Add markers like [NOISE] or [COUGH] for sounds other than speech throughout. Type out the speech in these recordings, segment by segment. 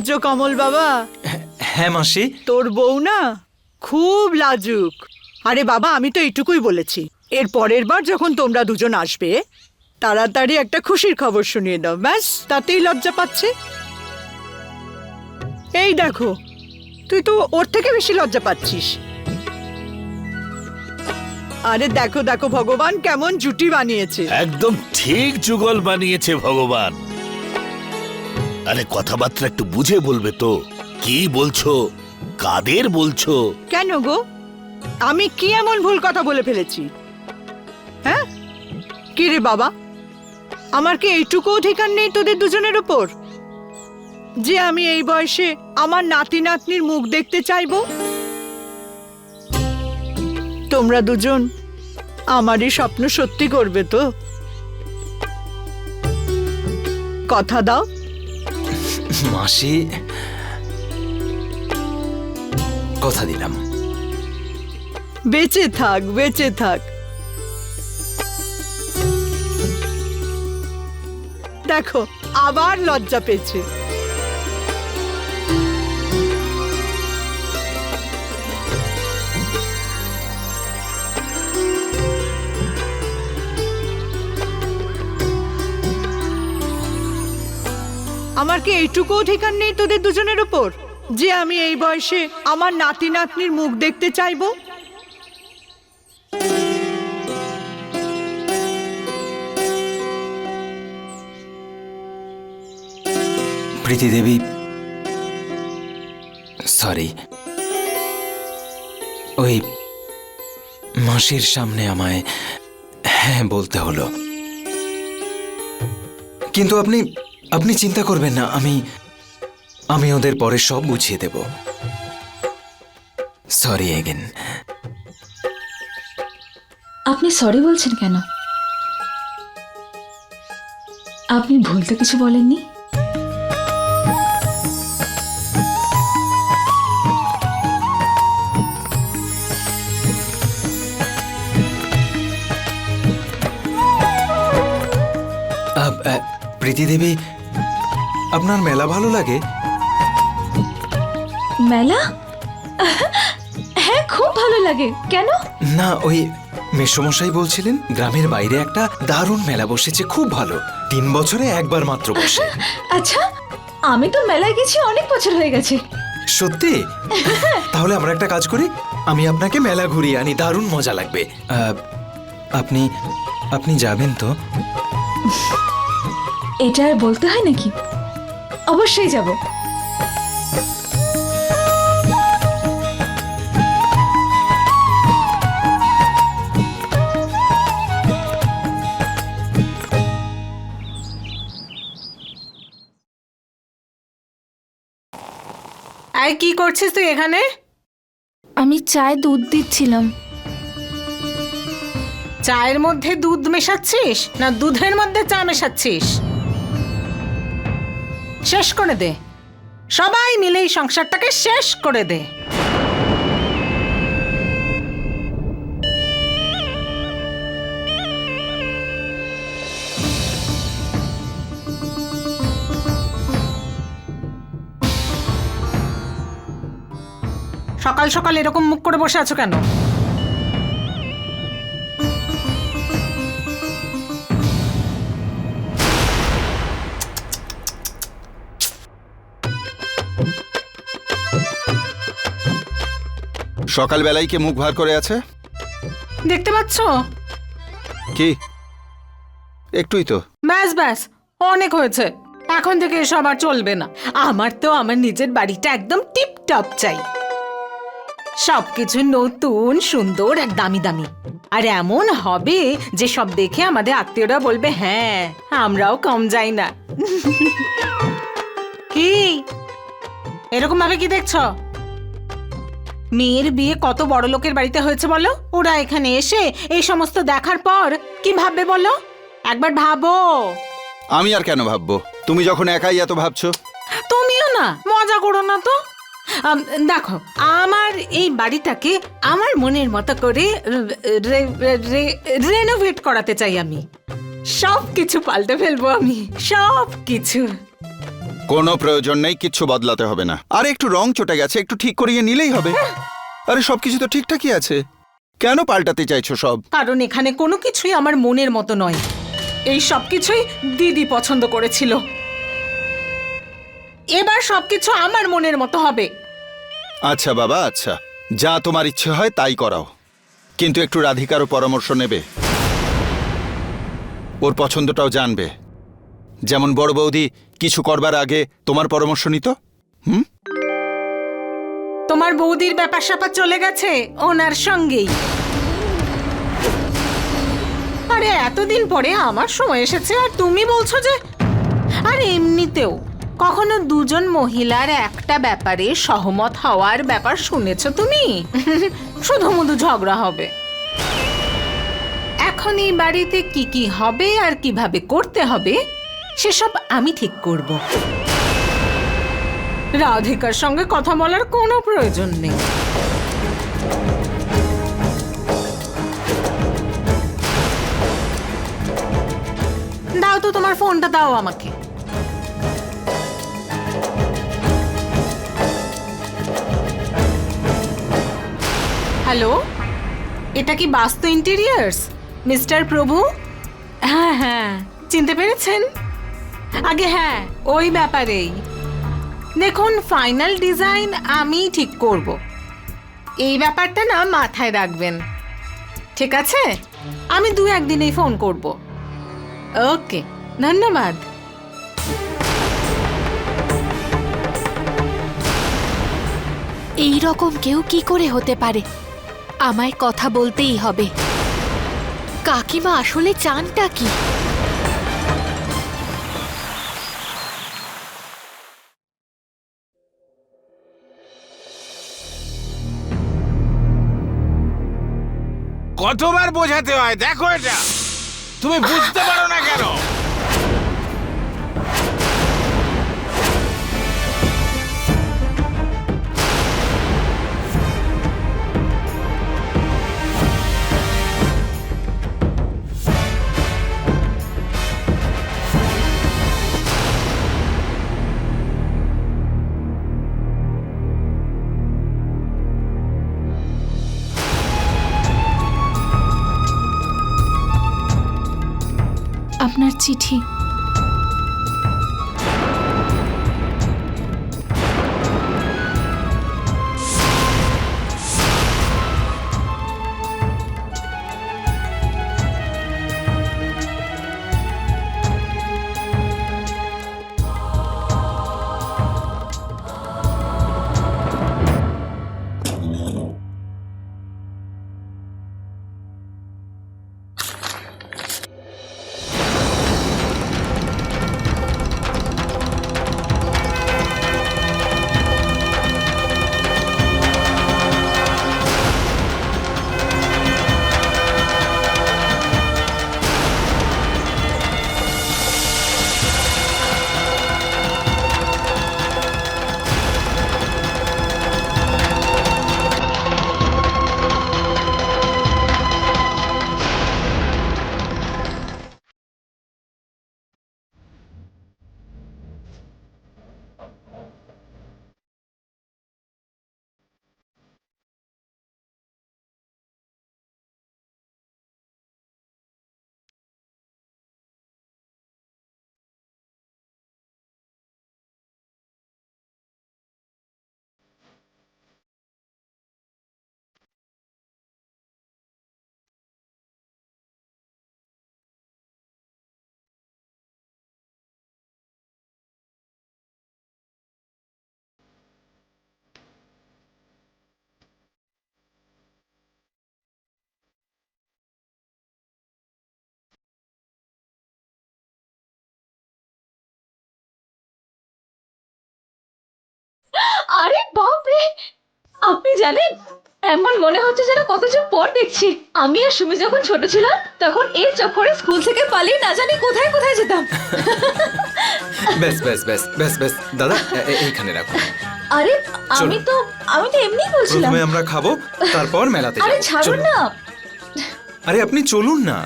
সূর্য কমল বাবা। হ্যাঁ মাসি। তোর বউ না খুব লাজুক। আরে বাবা আমি তো এইটুকুই বলেছি। এর পরের বার যখন তোমরা দুজন আসবে তাড়াতাড়ি একটা খুশির খবর শুনিয়ে দাও। ব্যাস তাতেই লজ্জা পাচ্ছে। এই দেখো তুই তো ওর থেকে বেশি লজ্জা পাচ্ছিস। আরে দেখো দেখো ভগবান কেমন জুটি বানিয়েছে। একদম ঠিক যুগল বানিয়েছে ভগবান। আরে কথাবার্তা একটু বুঝে বলবে তো। কি বলছো? কাদের বলছো? কেন গো? আমি কি এমন ভুল কথা বলে ফেলেছি? হ্যাঁ? কি রে বাবা? আমার কি এইটুকু অধিকার নেই তোদের দুজনের উপর? যে আমি এই বয়সে আমার নাতি নাতনির মুখ দেখতে চাইব? তোমরা দুজন আমারই স্বপ্ন সত্যি করবে তো? কথা দাও। মাসি কথা দিলাম। বেঁচে থাক বেঁচে থাক। দেখো আবার লজ্জা পেয়েছে। আমার কি এইটুকু অধিকার নেই তোদের দুজনের উপর? যে আমি এই বয়সে আমার নাতি নাতনির মুখ দেখতে চাইব? প্রীতি দেবী সরি ওই মাসির সামনে আমায় হ্যাঁ বলতে হলো। কিন্তু আপনি আপনি চিন্তা করবেন না আমি আমি ওদের পরে সব বুঝিয়ে দেব। সরি এগেন আপনি সরি বলছেন কেন? আপনি ভুল তো কিছু বলেননি? প্রীতি দেবী আপনার মেলা ভালো লাগে? মেলা? হ্যাঁ খুব ভালো লাগে। কেন? না ওই মেসমশাই বলছিলেন গ্রামের বাইরে একটা দারুণ মেলা বসেছে খুব ভালো। তিন বছরে একবার মাত্র বসে। আচ্ছা আমি তো মেলায় গেছি অনেক বছর হয়ে গেছে। সত্যি? তাহলে আমরা একটা কাজ করি আমি আপনাকে মেলা ঘুরিয়ে আনি দারুণ মজা লাগবে। আপনি আপনি যাবেন তো? এটা আর বলতে হয় নাকি? অবশ্যই যাব। আর কি করছিস তুই এখানে? আমি চায়ে দুধ দিচ্ছিলাম। চায়ের মধ্যে দুধ মেশাচ্ছিস? না দুধের মধ্যে চা মেশাচ্ছিস? শেষ করে দে। সবাই মিলে এই সংসারটাকে শেষ করে দে। সকাল সকাল এরকম মুখ করে বসে আছো কেন? সকালবেলায় কে মুখ ভার করে আছে? দেখতে পাচ্ছ? কি? একটুই তো। ব্যাস ব্যাস অনেক হয়েছে। এখন থেকে এসব আর চলবে না। আমার তো আমার নিজের বাড়িটা একদম টিপ টপ চাই। সবকিছু নতুন সুন্দর আর দামি দামি। আর এমন হবে যে সব দেখে আমাদের আত্মীয়রা বলবে হ্যাঁ আমরাও কম যাই না। [LAUGHS] কি? এরকম ভাবে কি দেখছ? মেয়ের বিয়ে কত বড় লোকের বাড়িতে হয়েছে বলো? ওরা এখানে এসে এই সমস্ত দেখার পর কি ভাববে বলো? একবার ভাবো। আমি আর কেন ভাববো? তুমি যখন একাই এত ভাবছ। তুমিও না মজা করো না তো। আম, দেখো আমার এই বাড়িটাকে আমার মনের মতো করে রেনোভেট করাতে চাই আমি। সব কিছু পাল্টে ফেলব আমি সব কিছু কোনো প্রয়োজন নেই কিচ্ছু বদলাতে হবে না। আর একটু রং চটে গেছে একটু ঠিক করিয়ে নিলেই হবে। আরে সবকিছু তো ঠিকঠাকই আছে। কেন পাল্টাতে চাইছো সব? কারণ এখানে কোনো কিছুই আমার মনের মতো নয়। এই সব কিছুই দিদি পছন্দ করেছিল। এবার সবকিছু আমার মনের মতো হবে। আচ্ছা বাবা আচ্ছা। যা তোমার ইচ্ছে হয় তাই করাও। কিন্তু একটু রাধিকারও পরামর্শ নেবে। ওর পছন্দটাও জানবে। যেমন বড় বৌদি কিছু করবার আগে তোমার পরামর্শ নিত? হুম? তোমার বৌদির ব্যাপার স্যাপার চলে গেছে? ওনার সঙ্গেই। আরে এতদিন পরে আমার সময় এসেছে আর তুমি বলছো যে আর এমনিতেও কখনো দুজন মহিলার একটা ব্যাপারে সহমত হওয়ার ব্যাপার শুনেছ তুমি? [LAUGHS] শুধু মধু ঝগড়া হবে। এখন এই বাড়িতে কি কি হবে আর কীভাবে করতে হবে সেসব আমি ঠিক করব। রাধিকার সঙ্গে কথা বলার কোনো প্রয়োজন নেই। দাও তো তোমার ফোনটা দাও আমাকে। হ্যালো এটা কি বাস্তু ইন্টেরিয়ার্স? মিস্টার প্রভু? হ্যাঁ হ্যাঁ। চিনতে পেরেছেন? আগে হ্যাঁ ওই ব্যাপারেই। দেখুন ফাইনাল ডিজাইন আমি ঠিক করব। এই ব্যাপারটা না মাথায় রাখবেন। ঠিক আছে? আমি দু একদিনেই ফোন করব। ওকে, ধন্যবাদ। এই রকম কেউ কি করে হতে পারে? আমায় কথা বলতেই হবে। কাকিমা, আসলে চানটা কি? কতবার বোঝাতে হয় দেখো এটা। তুমি বুঝতে পারো বাপরে! আপনি জানেন এমন মনে হচ্ছে যেন কত যুগ পর দেখছি। আমি আর সুমি যখন ছোট ছিলাম তখন এর চক্করে স্কুল থেকে পালিয়ে না জানি কোথায় কোথায় যেতাম। দাদা এইখানে রাখুন। আরে আমি তো আমি তো এমনিই বলছিলাম। প্রথমে আমরা খাব তারপর মেলাতে আরে ছাড়ুন না। আরে আপনি চলুন না।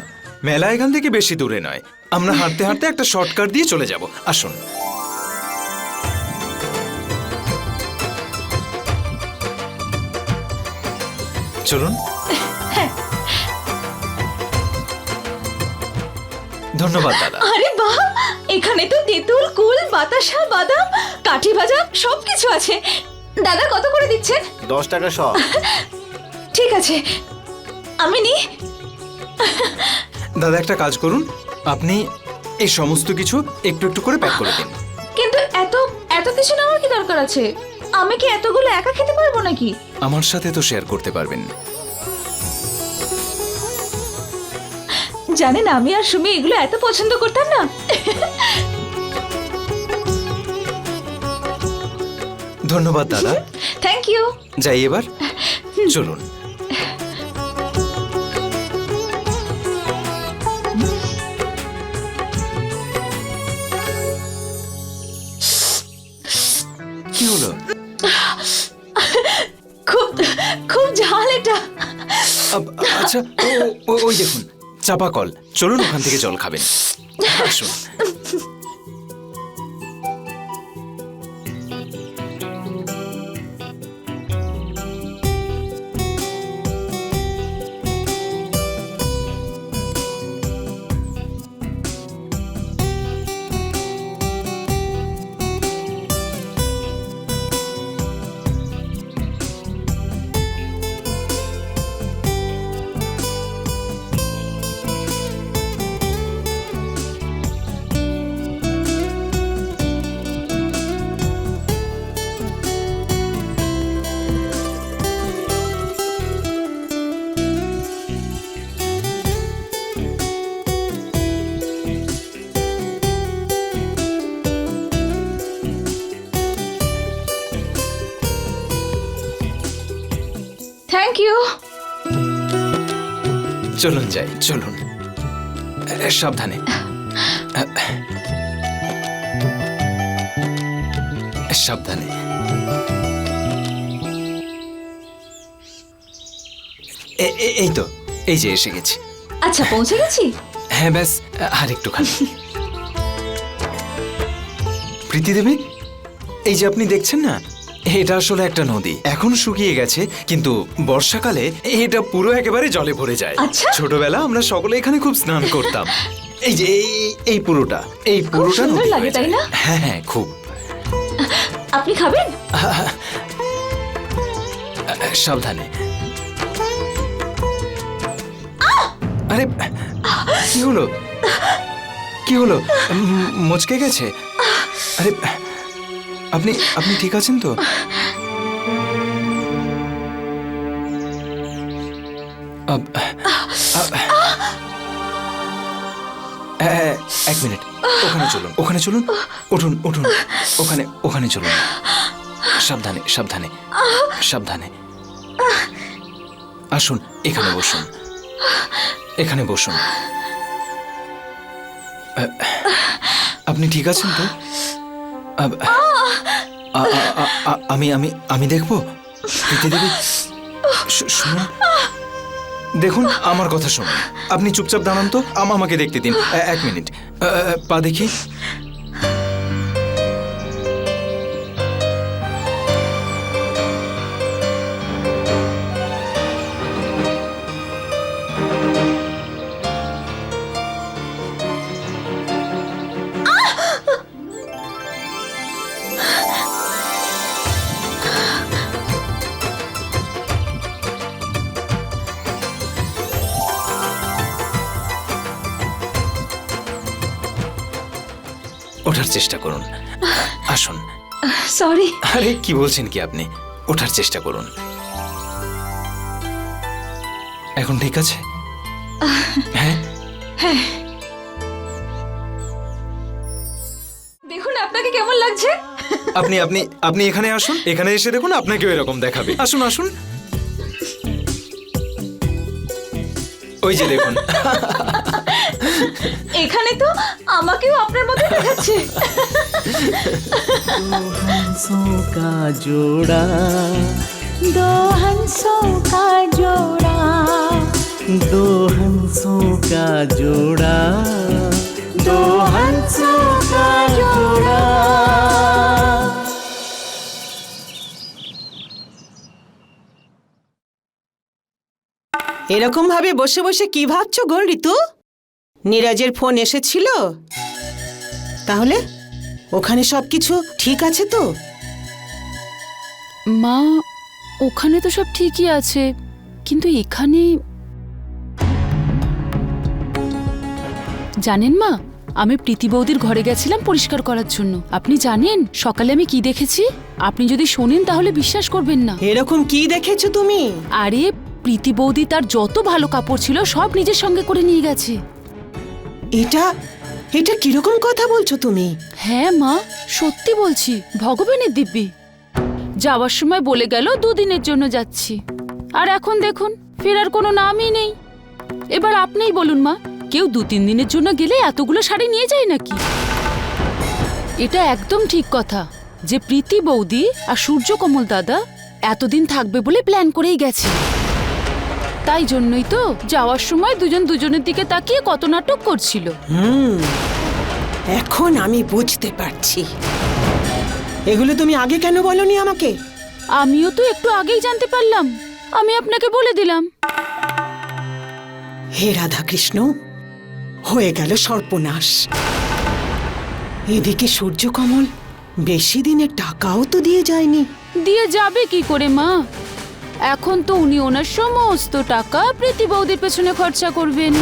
মেলা এখান থেকে বেশি দূরে নয়। আমরা হাঁটতে হাঁটতে একটা শর্টকাট দিয়ে চলে যাব। আসুন। চলুন। ধন্যবাদ দাদা। আরে বাহ এখানে তো তেঁতুল কুল বাতাসা বাদাম কাঠি ভাজা সবকিছু আছে। দাদা কত করে দিচ্ছেন? দশ টাকা সব। ঠিক আছে। আমি নি দাদা একটা কাজ করুন। আপনি এই সমস্ত কিছু একটু একটু করে প্যাক করে দিন। কিন্তু এত এত কিছু নেওয়ার কি দরকার আছে? আমি কি এতগুলো একা খেতে পারব নাকি? আমার সাথে তো শেয়ার করতে পারবেন। জানেন আমি আর সুমি এগুলো এত পছন্দ করতাম না। ধন্যবাদ দাদা। [LAUGHS] থ্যাংক ইউ যাই এবার। চলুন। আচ্ছা ওই দেখুন চাপা কল। চলুন ওখান থেকে জল খাবেন। আসুন। থ্যাংক ইউ চলুন যাই চলুন। সাবধানে। সাবধানে। এই তো এই যে এসে গেছি। আচ্ছা পৌঁছে গেছি? হ্যাঁ ব্যাস আর একটুখানি। [LAUGHS] প্রীতি দেবী এই যে আপনি দেখছেন না এটা আসলে একটা নদী। এখন শুকিয়ে গেছে কিন্তু বর্ষাকালে এটা পুরো একেবারে জলে ভরে যায়। আচ্ছা। ছোটবেলা আমরা সকলে এখানে খুব স্নান করতাম। [LAUGHS] এই যে এই- এই পুরোটা এই পুরোটা সুন্দর নদী লাগে, হয়ে তাই যায়। না? হ্যাঁ হ্যাঁ খুব। [LAUGHS] আপনি খাবেন? [LAUGHS] সাবধানে। আরে কি হলো? কি হলো? উম, মুচকে গেছে? আরে আপনি আপনি ঠিক আছেন তো? এক মিনিট। ওখানে চলুন ওখানে চলুন। উঠুন উঠুন। ওখানে ওখানে চলুন। সাবধানে সাবধানে সাবধানে। আসুন, এখানে বসুন। এখানে বসুন। আপনি ঠিক আছেন তো? আমি আমি আমি দেখব? দেখুন, আমার কথা শুনুন। আপনি চুপচাপ দাঁড়ান তো, আম- আমাকে দেখতে দিন। এক মিনিট। পা দেখি ওঠার চেষ্টা করুন। আসুন। সরি। আরে কি বলছেন কি আপনি? ওঠার চেষ্টা করুন। এখন ঠিক আছে? হ্যাঁ? দেখুন আপনাকে কেমন লাগছে? আপনি আপনি আপনি এখানে আসুন। এখানে এসে দেখুন আপনাকেও এরকম দেখাবে। আসুন আসুন। ওই যে দেখুন। এখানে তো আমাকেও আপনার মতো দেখাচ্ছে का जोड़ा दो हंसों का जोड़ा दो हंसों का जोड़ा दो हंसों का जोड़ा এরকম ভাবে বসে বসে কি ভাবছো গো ঋতু নীরাজের ফোন এসেছিল? তাহলে ওখানে সব কিছু ঠিক আছে তো? মা ওখানে তো সব ঠিকই আছে কিন্তু এখানে জানেন মা আমি প্রীতি বৌদির ঘরে গেছিলাম পরিষ্কার করার জন্য। আপনি জানেন সকালে আমি কি দেখেছি? আপনি যদি শোনেন তাহলে বিশ্বাস করবেন না। এরকম কি দেখেছ তুমি? আরে প্রীতি বৌদি তার যত ভালো কাপড় ছিল সব নিজের সঙ্গে করে নিয়ে গেছে। এটা এটা কীরকম কথা বলছো তুমি? হ্যাঁ মা, সত্যি বলছি, ভগবানের দিব্যি। যাওয়ার সময় বলে গেল, দুদিনের জন্য যাচ্ছি। আর এখন দেখুন, ফেরার কোনো নামই নেই। এবার আপনিই বলুন, মা, কেউ দু তিন দিনের জন্য গেলে এতগুলো শাড়ি নিয়ে যায় নাকি? এটা একদম ঠিক কথা, যে প্রীতি বৌদি আর সূর্যকমল দাদা এতদিন থাকবে বলে প্ল্যান করেই গেছে। তাই জন্যই তো যাওয়ার সময় দুজন দুজনের দিকে তাকিয়ে কত নাটক করছিল। হুম এখন আমি বুঝতে পারছি। এগুলো তুমি আগে কেন বলনি আমাকে? আমিও তো একটু আগেই জানতে পারলাম। আমি আপনাকে বলে দিলাম। হে রাধা কৃষ্ণ হয়ে গেল সর্বনাশ। এদিকে সূর্যকমল বেশি দিনের টাকাও তো দিয়ে যায়নি। দিয়ে যাবে কি করে মা? এখন তো উনি ওনার সমস্ত টাকা প্রীতি বৌদির পেছনে খরচা করবেন।